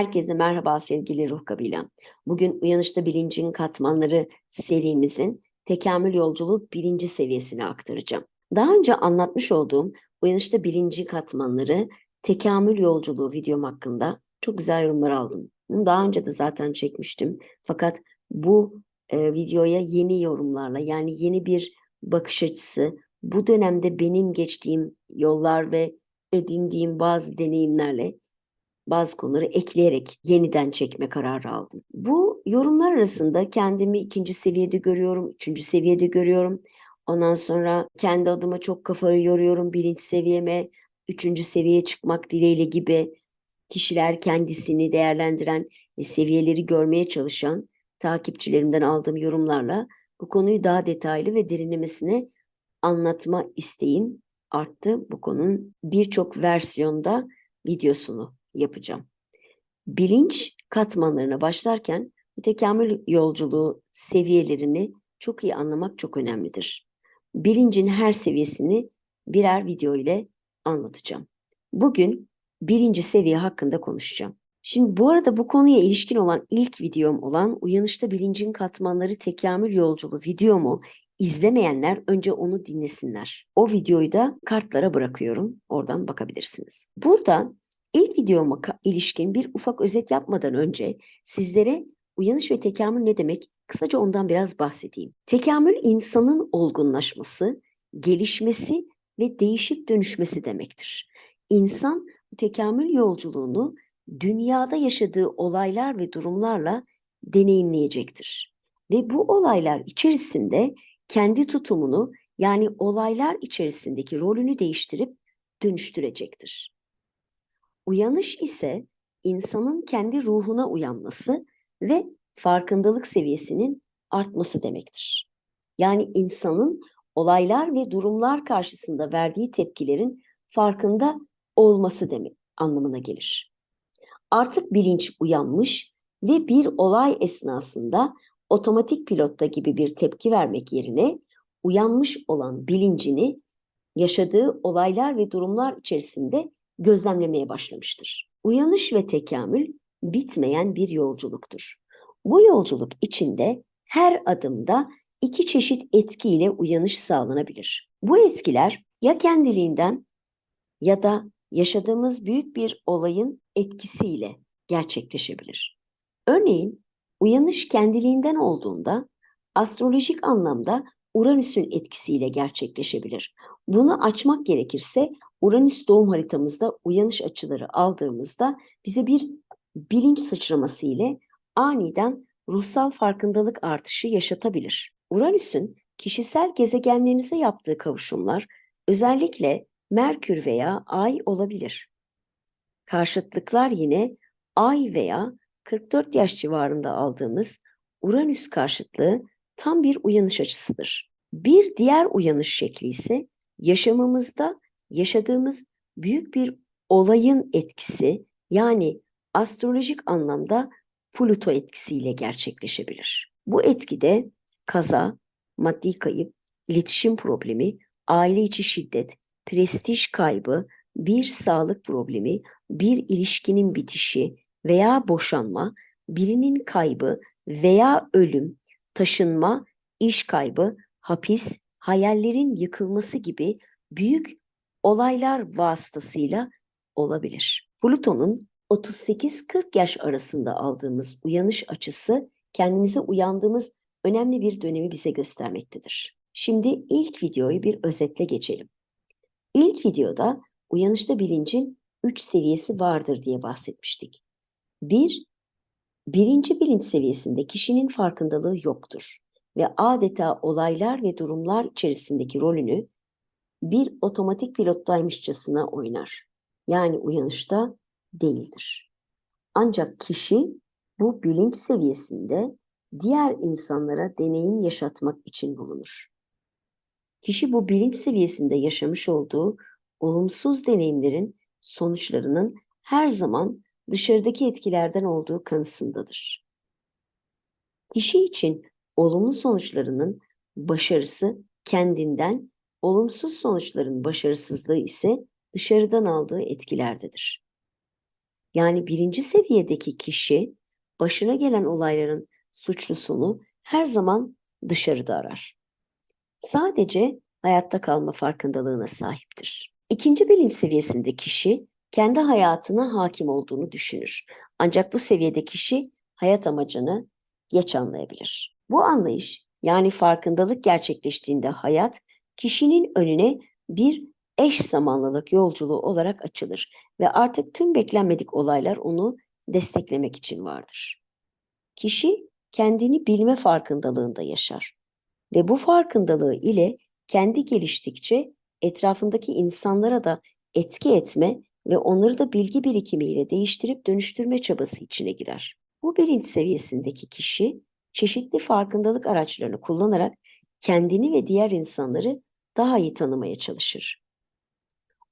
Herkese merhaba sevgili ruh kabilem. Bugün Uyanışta Bilincin Katmanları serimizin tekamül yolculuğu birinci seviyesine aktaracağım. Daha önce anlatmış olduğum Uyanışta Bilinci Katmanları tekamül yolculuğu videom hakkında çok güzel yorumlar aldım. Bunu daha önce de zaten çekmiştim. Fakat bu e, videoya yeni yorumlarla yani yeni bir bakış açısı, bu dönemde benim geçtiğim yollar ve edindiğim bazı deneyimlerle bazı konuları ekleyerek yeniden çekme kararı aldım. Bu yorumlar arasında kendimi ikinci seviyede görüyorum, üçüncü seviyede görüyorum. Ondan sonra kendi adıma çok kafayı yoruyorum birinci seviyeme, üçüncü seviyeye çıkmak dileğiyle gibi kişiler kendisini değerlendiren ve seviyeleri görmeye çalışan takipçilerimden aldığım yorumlarla bu konuyu daha detaylı ve derinlemesine anlatma isteğim arttı. Bu konunun birçok versiyonda videosunu yapacağım. Bilinç katmanlarına başlarken bu tekamül yolculuğu seviyelerini çok iyi anlamak çok önemlidir. Bilincin her seviyesini birer video ile anlatacağım. Bugün birinci seviye hakkında konuşacağım. Şimdi bu arada bu konuya ilişkin olan ilk videom olan Uyanışta Bilincin Katmanları Tekamül Yolculuğu videomu izlemeyenler önce onu dinlesinler. O videoyu da kartlara bırakıyorum. Oradan bakabilirsiniz. Burada İlk videoma ilişkin bir ufak özet yapmadan önce sizlere uyanış ve tekamül ne demek kısaca ondan biraz bahsedeyim. Tekamül insanın olgunlaşması, gelişmesi ve değişip dönüşmesi demektir. İnsan bu tekamül yolculuğunu dünyada yaşadığı olaylar ve durumlarla deneyimleyecektir. Ve bu olaylar içerisinde kendi tutumunu yani olaylar içerisindeki rolünü değiştirip dönüştürecektir. Uyanış ise insanın kendi ruhuna uyanması ve farkındalık seviyesinin artması demektir. Yani insanın olaylar ve durumlar karşısında verdiği tepkilerin farkında olması demek anlamına gelir. Artık bilinç uyanmış ve bir olay esnasında otomatik pilotta gibi bir tepki vermek yerine uyanmış olan bilincini yaşadığı olaylar ve durumlar içerisinde gözlemlemeye başlamıştır. Uyanış ve tekamül bitmeyen bir yolculuktur. Bu yolculuk içinde her adımda iki çeşit etkiyle uyanış sağlanabilir. Bu etkiler ya kendiliğinden ya da yaşadığımız büyük bir olayın etkisiyle gerçekleşebilir. Örneğin uyanış kendiliğinden olduğunda astrolojik anlamda Uranüs'ün etkisiyle gerçekleşebilir. Bunu açmak gerekirse Uranüs doğum haritamızda uyanış açıları aldığımızda bize bir bilinç sıçraması ile aniden ruhsal farkındalık artışı yaşatabilir. Uranüs'ün kişisel gezegenlerinize yaptığı kavuşumlar özellikle Merkür veya Ay olabilir. Karşıtlıklar yine Ay veya 44 yaş civarında aldığımız Uranüs karşıtlığı tam bir uyanış açısıdır. Bir diğer uyanış şekli ise yaşamımızda yaşadığımız büyük bir olayın etkisi yani astrolojik anlamda Pluto etkisiyle gerçekleşebilir. Bu etkide kaza, maddi kayıp, iletişim problemi, aile içi şiddet, prestij kaybı, bir sağlık problemi, bir ilişkinin bitişi veya boşanma, birinin kaybı veya ölüm, taşınma, iş kaybı, hapis, hayallerin yıkılması gibi büyük olaylar vasıtasıyla olabilir. Plüton'un 38-40 yaş arasında aldığımız uyanış açısı kendimize uyandığımız önemli bir dönemi bize göstermektedir. Şimdi ilk videoyu bir özetle geçelim. İlk videoda uyanışta bilincin 3 seviyesi vardır diye bahsetmiştik. Bir, birinci bilinç seviyesinde kişinin farkındalığı yoktur ve adeta olaylar ve durumlar içerisindeki rolünü bir otomatik pilottaymışçasına oynar. Yani uyanışta değildir. Ancak kişi bu bilinç seviyesinde diğer insanlara deneyim yaşatmak için bulunur. Kişi bu bilinç seviyesinde yaşamış olduğu olumsuz deneyimlerin sonuçlarının her zaman dışarıdaki etkilerden olduğu kanısındadır. Kişi için olumlu sonuçlarının başarısı kendinden Olumsuz sonuçların başarısızlığı ise dışarıdan aldığı etkilerdedir. Yani birinci seviyedeki kişi başına gelen olayların suçlusunu her zaman dışarıda arar. Sadece hayatta kalma farkındalığına sahiptir. İkinci bilinç seviyesinde kişi kendi hayatına hakim olduğunu düşünür. Ancak bu seviyede kişi hayat amacını geç anlayabilir. Bu anlayış yani farkındalık gerçekleştiğinde hayat kişinin önüne bir eş zamanlılık yolculuğu olarak açılır ve artık tüm beklenmedik olaylar onu desteklemek için vardır. Kişi kendini bilme farkındalığında yaşar ve bu farkındalığı ile kendi geliştikçe etrafındaki insanlara da etki etme ve onları da bilgi birikimiyle değiştirip dönüştürme çabası içine girer. Bu bilinç seviyesindeki kişi çeşitli farkındalık araçlarını kullanarak kendini ve diğer insanları daha iyi tanımaya çalışır.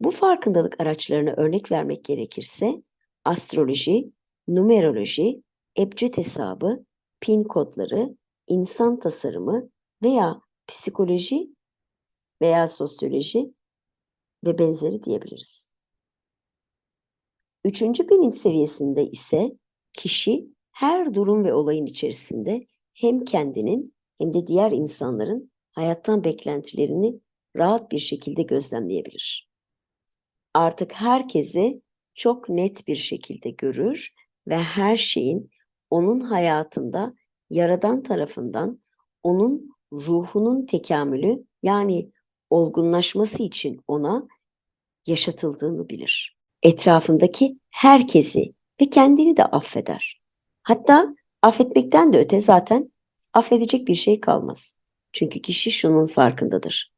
Bu farkındalık araçlarına örnek vermek gerekirse astroloji, numeroloji, ebced hesabı, pin kodları, insan tasarımı veya psikoloji veya sosyoloji ve benzeri diyebiliriz. Üçüncü bilinç seviyesinde ise kişi her durum ve olayın içerisinde hem kendinin hem de diğer insanların hayattan beklentilerini rahat bir şekilde gözlemleyebilir. Artık herkesi çok net bir şekilde görür ve her şeyin onun hayatında yaradan tarafından onun ruhunun tekamülü yani olgunlaşması için ona yaşatıldığını bilir. Etrafındaki herkesi ve kendini de affeder. Hatta affetmekten de öte zaten affedecek bir şey kalmaz. Çünkü kişi şunun farkındadır.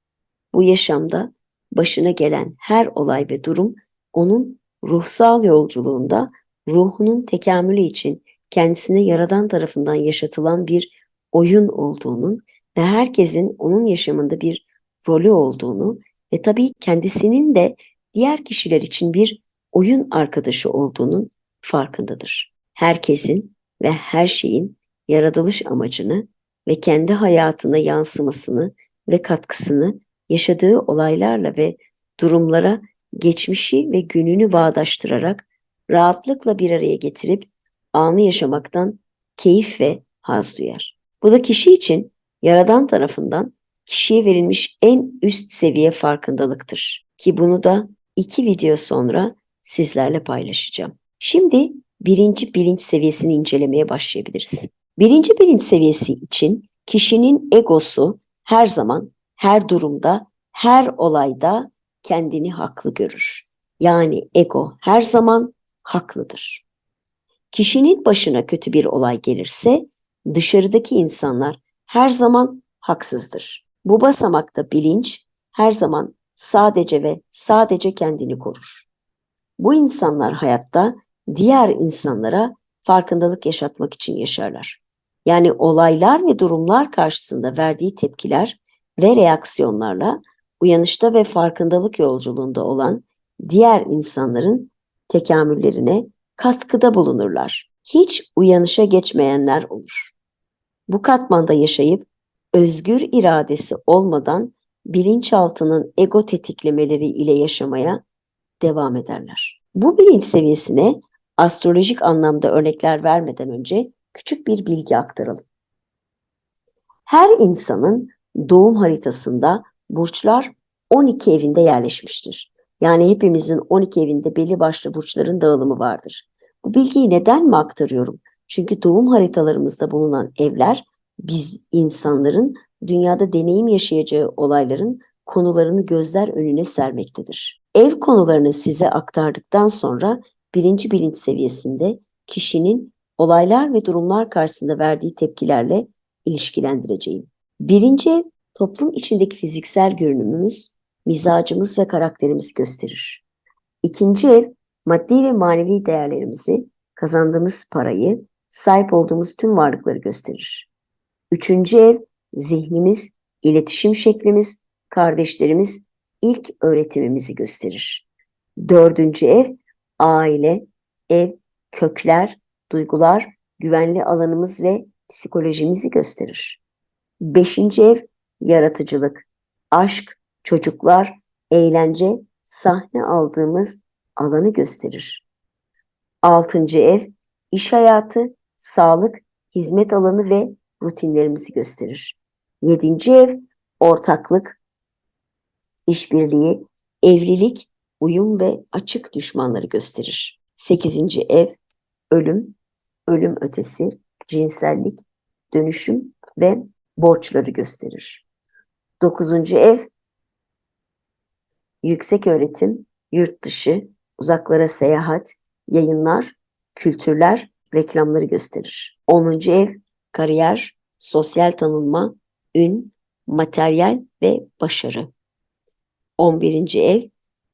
Bu yaşamda başına gelen her olay ve durum onun ruhsal yolculuğunda ruhunun tekamülü için kendisine yaradan tarafından yaşatılan bir oyun olduğunun ve herkesin onun yaşamında bir rolü olduğunu ve tabii kendisinin de diğer kişiler için bir oyun arkadaşı olduğunun farkındadır. Herkesin ve her şeyin yaratılış amacını ve kendi hayatına yansımasını ve katkısını yaşadığı olaylarla ve durumlara geçmişi ve gününü bağdaştırarak rahatlıkla bir araya getirip anı yaşamaktan keyif ve haz duyar. Bu da kişi için Yaradan tarafından kişiye verilmiş en üst seviye farkındalıktır. Ki bunu da iki video sonra sizlerle paylaşacağım. Şimdi birinci bilinç seviyesini incelemeye başlayabiliriz. Birinci bilinç seviyesi için kişinin egosu her zaman, her durumda, her olayda kendini haklı görür. Yani ego her zaman haklıdır. Kişinin başına kötü bir olay gelirse dışarıdaki insanlar her zaman haksızdır. Bu basamakta bilinç her zaman sadece ve sadece kendini korur. Bu insanlar hayatta diğer insanlara farkındalık yaşatmak için yaşarlar. Yani olaylar ve durumlar karşısında verdiği tepkiler ve reaksiyonlarla uyanışta ve farkındalık yolculuğunda olan diğer insanların tekamüllerine katkıda bulunurlar. Hiç uyanışa geçmeyenler olur. Bu katmanda yaşayıp özgür iradesi olmadan bilinçaltının ego tetiklemeleri ile yaşamaya devam ederler. Bu bilinç seviyesine astrolojik anlamda örnekler vermeden önce küçük bir bilgi aktaralım. Her insanın doğum haritasında burçlar 12 evinde yerleşmiştir. Yani hepimizin 12 evinde belli başlı burçların dağılımı vardır. Bu bilgiyi neden mi aktarıyorum? Çünkü doğum haritalarımızda bulunan evler biz insanların dünyada deneyim yaşayacağı olayların konularını gözler önüne sermektedir. Ev konularını size aktardıktan sonra birinci bilinç seviyesinde kişinin olaylar ve durumlar karşısında verdiği tepkilerle ilişkilendireceğim. Birinci ev toplum içindeki fiziksel görünümümüz, mizacımız ve karakterimizi gösterir. İkinci ev maddi ve manevi değerlerimizi, kazandığımız parayı, sahip olduğumuz tüm varlıkları gösterir. Üçüncü ev zihnimiz, iletişim şeklimiz, kardeşlerimiz, ilk öğretimimizi gösterir. Dördüncü ev aile, ev, kökler, duygular, güvenli alanımız ve psikolojimizi gösterir. Beşinci ev yaratıcılık, aşk, çocuklar, eğlence, sahne aldığımız alanı gösterir. Altıncı ev, iş hayatı, sağlık, hizmet alanı ve rutinlerimizi gösterir. Yedinci ev, ortaklık, işbirliği, evlilik, uyum ve açık düşmanları gösterir. Sekizinci ev, ölüm, ölüm ötesi, cinsellik, dönüşüm ve borçları gösterir. Dokuzuncu ev, yüksek öğretim, yurt dışı, uzaklara seyahat, yayınlar, kültürler, reklamları gösterir. Onuncu ev, kariyer, sosyal tanınma, ün, materyal ve başarı. 11. ev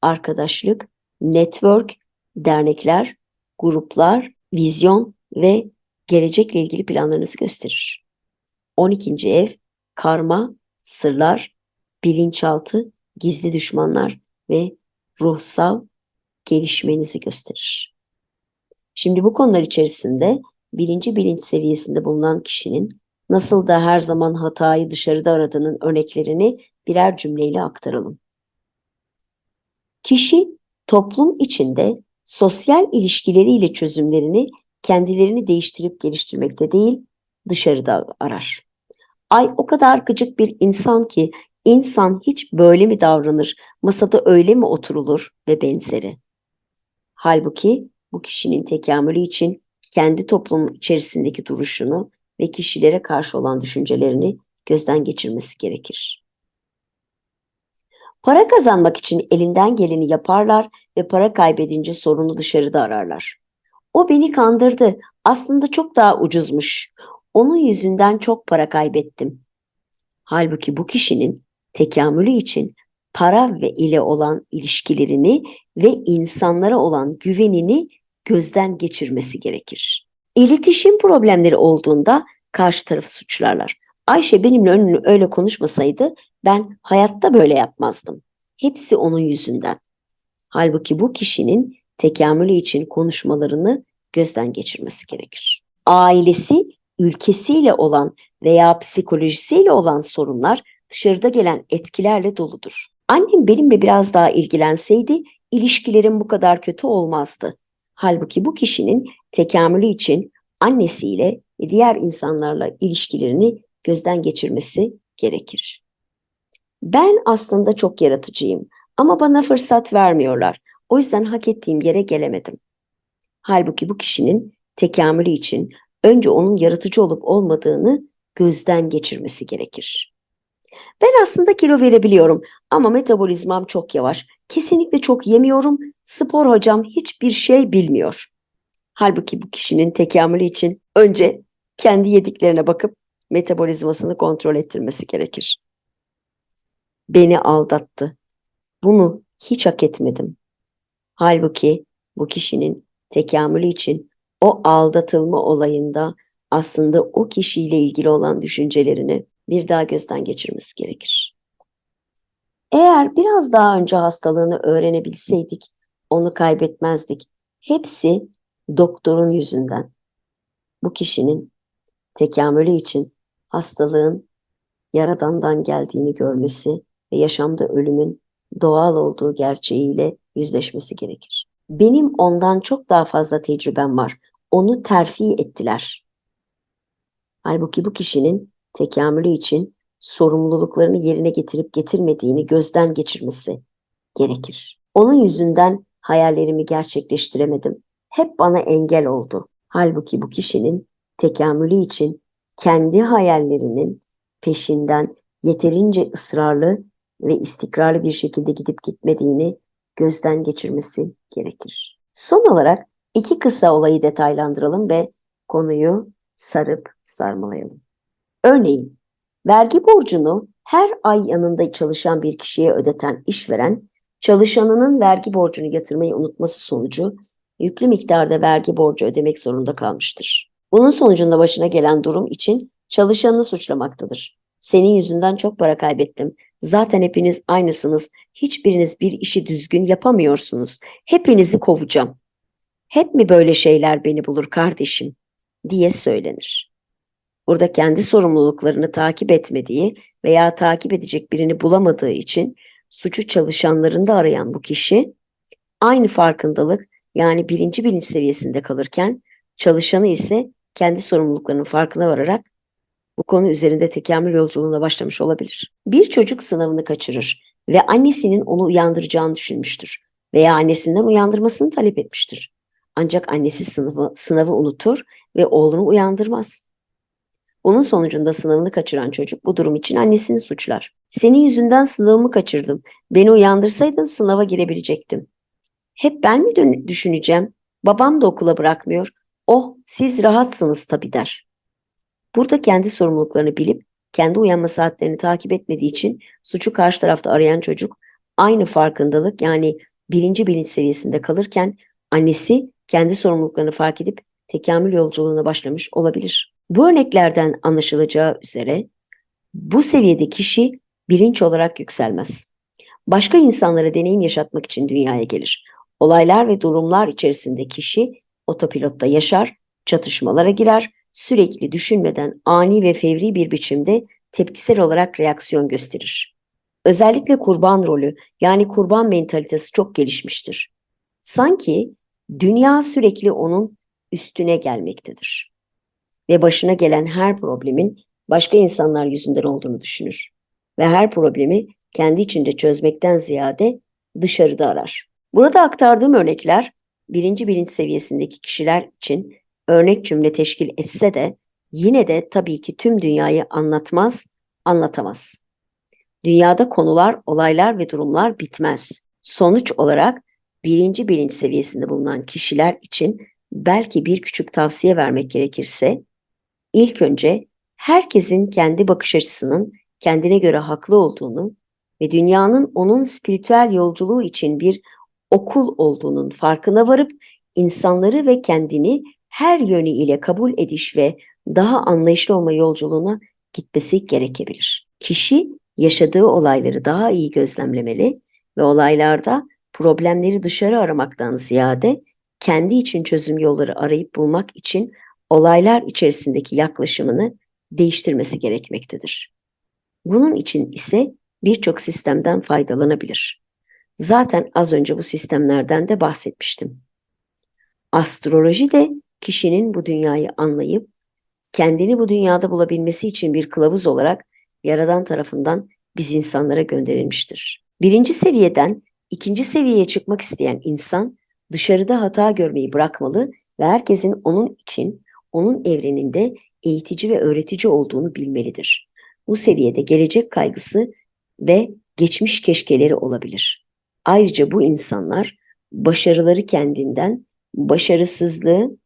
arkadaşlık, network, dernekler, gruplar, vizyon ve gelecekle ilgili planlarınızı gösterir. 12. ev karma, sırlar, bilinçaltı, gizli düşmanlar ve ruhsal gelişmenizi gösterir. Şimdi bu konular içerisinde birinci bilinç seviyesinde bulunan kişinin nasıl da her zaman hatayı dışarıda aradığının örneklerini birer cümleyle aktaralım. Kişi toplum içinde sosyal ilişkileriyle çözümlerini kendilerini değiştirip geliştirmekte değil, dışarıda arar. Ay o kadar gıcık bir insan ki insan hiç böyle mi davranır, masada öyle mi oturulur ve benzeri. Halbuki bu kişinin tekamülü için kendi toplum içerisindeki duruşunu ve kişilere karşı olan düşüncelerini gözden geçirmesi gerekir. Para kazanmak için elinden geleni yaparlar ve para kaybedince sorunu dışarıda ararlar. O beni kandırdı. Aslında çok daha ucuzmuş. Onun yüzünden çok para kaybettim. Halbuki bu kişinin tekamülü için para ve ile olan ilişkilerini ve insanlara olan güvenini gözden geçirmesi gerekir. İletişim problemleri olduğunda karşı tarafı suçlarlar. Ayşe benimle öyle konuşmasaydı ben hayatta böyle yapmazdım. Hepsi onun yüzünden. Halbuki bu kişinin tekamülü için konuşmalarını gözden geçirmesi gerekir. Ailesi, ülkesiyle olan veya psikolojisiyle olan sorunlar dışarıda gelen etkilerle doludur. Annem benimle biraz daha ilgilenseydi ilişkilerim bu kadar kötü olmazdı. Halbuki bu kişinin tekamülü için annesiyle ve diğer insanlarla ilişkilerini gözden geçirmesi gerekir. Ben aslında çok yaratıcıyım ama bana fırsat vermiyorlar. O yüzden hak ettiğim yere gelemedim. Halbuki bu kişinin tekamülü için önce onun yaratıcı olup olmadığını gözden geçirmesi gerekir. Ben aslında kilo verebiliyorum ama metabolizmam çok yavaş. Kesinlikle çok yemiyorum. Spor hocam hiçbir şey bilmiyor. Halbuki bu kişinin tekamülü için önce kendi yediklerine bakıp metabolizmasını kontrol ettirmesi gerekir. Beni aldattı. Bunu hiç hak etmedim. Halbuki bu kişinin tekamülü için o aldatılma olayında aslında o kişiyle ilgili olan düşüncelerini bir daha gözden geçirmesi gerekir. Eğer biraz daha önce hastalığını öğrenebilseydik onu kaybetmezdik. Hepsi doktorun yüzünden. Bu kişinin tekamülü için hastalığın yaradandan geldiğini görmesi ve yaşamda ölümün doğal olduğu gerçeğiyle yüzleşmesi gerekir. Benim ondan çok daha fazla tecrübem var. Onu terfi ettiler. Halbuki bu kişinin tekamülü için sorumluluklarını yerine getirip getirmediğini gözden geçirmesi gerekir. Onun yüzünden hayallerimi gerçekleştiremedim. Hep bana engel oldu. Halbuki bu kişinin tekamülü için kendi hayallerinin peşinden yeterince ısrarlı ve istikrarlı bir şekilde gidip gitmediğini gözden geçirmesi gerekir. Son olarak iki kısa olayı detaylandıralım ve konuyu sarıp sarmalayalım. Örneğin vergi borcunu her ay yanında çalışan bir kişiye ödeten işveren, çalışanının vergi borcunu yatırmayı unutması sonucu yüklü miktarda vergi borcu ödemek zorunda kalmıştır. Bunun sonucunda başına gelen durum için çalışanını suçlamaktadır. Senin yüzünden çok para kaybettim. Zaten hepiniz aynısınız. Hiçbiriniz bir işi düzgün yapamıyorsunuz. Hepinizi kovacağım. Hep mi böyle şeyler beni bulur kardeşim? diye söylenir. Burada kendi sorumluluklarını takip etmediği veya takip edecek birini bulamadığı için suçu çalışanlarında arayan bu kişi aynı farkındalık yani birinci bilinç seviyesinde kalırken çalışanı ise kendi sorumluluklarının farkına vararak bu konu üzerinde tekamül yolculuğuna başlamış olabilir. Bir çocuk sınavını kaçırır ve annesinin onu uyandıracağını düşünmüştür veya annesinden uyandırmasını talep etmiştir. Ancak annesi sınavı, sınavı unutur ve oğlunu uyandırmaz. Bunun sonucunda sınavını kaçıran çocuk bu durum için annesini suçlar. Senin yüzünden sınavımı kaçırdım. Beni uyandırsaydın sınava girebilecektim. Hep ben mi düşüneceğim? Babam da okula bırakmıyor. Oh, siz rahatsınız tabii der. Burada kendi sorumluluklarını bilip kendi uyanma saatlerini takip etmediği için suçu karşı tarafta arayan çocuk aynı farkındalık yani birinci bilinç seviyesinde kalırken annesi kendi sorumluluklarını fark edip tekamül yolculuğuna başlamış olabilir. Bu örneklerden anlaşılacağı üzere bu seviyede kişi bilinç olarak yükselmez. Başka insanlara deneyim yaşatmak için dünyaya gelir. Olaylar ve durumlar içerisinde kişi otopilotta yaşar, çatışmalara girer, sürekli düşünmeden ani ve fevri bir biçimde tepkisel olarak reaksiyon gösterir. Özellikle kurban rolü yani kurban mentalitesi çok gelişmiştir. Sanki dünya sürekli onun üstüne gelmektedir. Ve başına gelen her problemin başka insanlar yüzünden olduğunu düşünür. Ve her problemi kendi içinde çözmekten ziyade dışarıda arar. Burada aktardığım örnekler birinci bilinç seviyesindeki kişiler için örnek cümle teşkil etse de yine de tabii ki tüm dünyayı anlatmaz, anlatamaz. Dünyada konular, olaylar ve durumlar bitmez. Sonuç olarak birinci bilinç seviyesinde bulunan kişiler için belki bir küçük tavsiye vermek gerekirse, ilk önce herkesin kendi bakış açısının kendine göre haklı olduğunu ve dünyanın onun spiritüel yolculuğu için bir okul olduğunun farkına varıp insanları ve kendini her yönüyle kabul ediş ve daha anlayışlı olma yolculuğuna gitmesi gerekebilir. Kişi yaşadığı olayları daha iyi gözlemlemeli ve olaylarda problemleri dışarı aramaktan ziyade kendi için çözüm yolları arayıp bulmak için olaylar içerisindeki yaklaşımını değiştirmesi gerekmektedir. Bunun için ise birçok sistemden faydalanabilir. Zaten az önce bu sistemlerden de bahsetmiştim. Astroloji de kişinin bu dünyayı anlayıp kendini bu dünyada bulabilmesi için bir kılavuz olarak Yaradan tarafından biz insanlara gönderilmiştir. Birinci seviyeden ikinci seviyeye çıkmak isteyen insan dışarıda hata görmeyi bırakmalı ve herkesin onun için, onun evreninde eğitici ve öğretici olduğunu bilmelidir. Bu seviyede gelecek kaygısı ve geçmiş keşkeleri olabilir. Ayrıca bu insanlar başarıları kendinden, başarısızlığı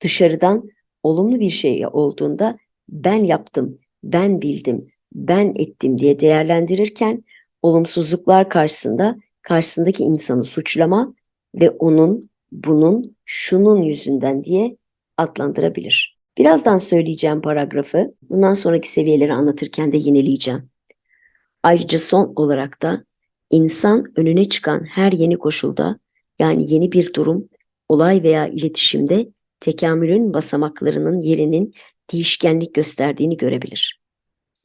dışarıdan olumlu bir şey olduğunda ben yaptım, ben bildim, ben ettim diye değerlendirirken olumsuzluklar karşısında karşısındaki insanı suçlama ve onun, bunun, şunun yüzünden diye adlandırabilir. Birazdan söyleyeceğim paragrafı bundan sonraki seviyeleri anlatırken de yineleyeceğim. Ayrıca son olarak da insan önüne çıkan her yeni koşulda yani yeni bir durum, olay veya iletişimde tekamülün basamaklarının yerinin değişkenlik gösterdiğini görebilir.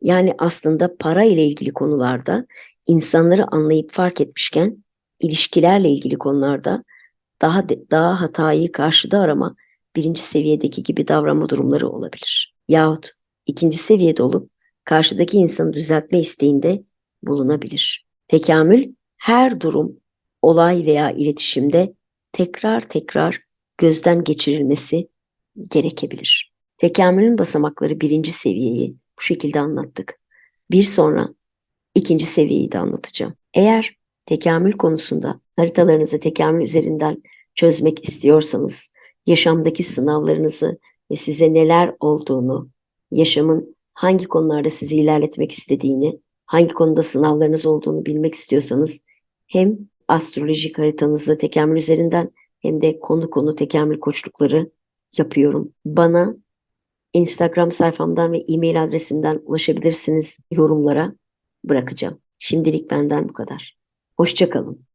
Yani aslında para ile ilgili konularda insanları anlayıp fark etmişken ilişkilerle ilgili konularda daha daha hatayı karşıda arama birinci seviyedeki gibi davranma durumları olabilir. Yahut ikinci seviyede olup karşıdaki insanı düzeltme isteğinde bulunabilir. Tekamül her durum, olay veya iletişimde tekrar tekrar gözden geçirilmesi gerekebilir. Tekamülün basamakları birinci seviyeyi bu şekilde anlattık. Bir sonra ikinci seviyeyi de anlatacağım. Eğer tekamül konusunda haritalarınızı tekamül üzerinden çözmek istiyorsanız, yaşamdaki sınavlarınızı ve size neler olduğunu, yaşamın hangi konularda sizi ilerletmek istediğini, hangi konuda sınavlarınız olduğunu bilmek istiyorsanız hem astrolojik haritanızı tekamül üzerinden hem de konu konu tekamül koçlukları yapıyorum. Bana Instagram sayfamdan ve e-mail adresimden ulaşabilirsiniz yorumlara bırakacağım. Şimdilik benden bu kadar. Hoşçakalın.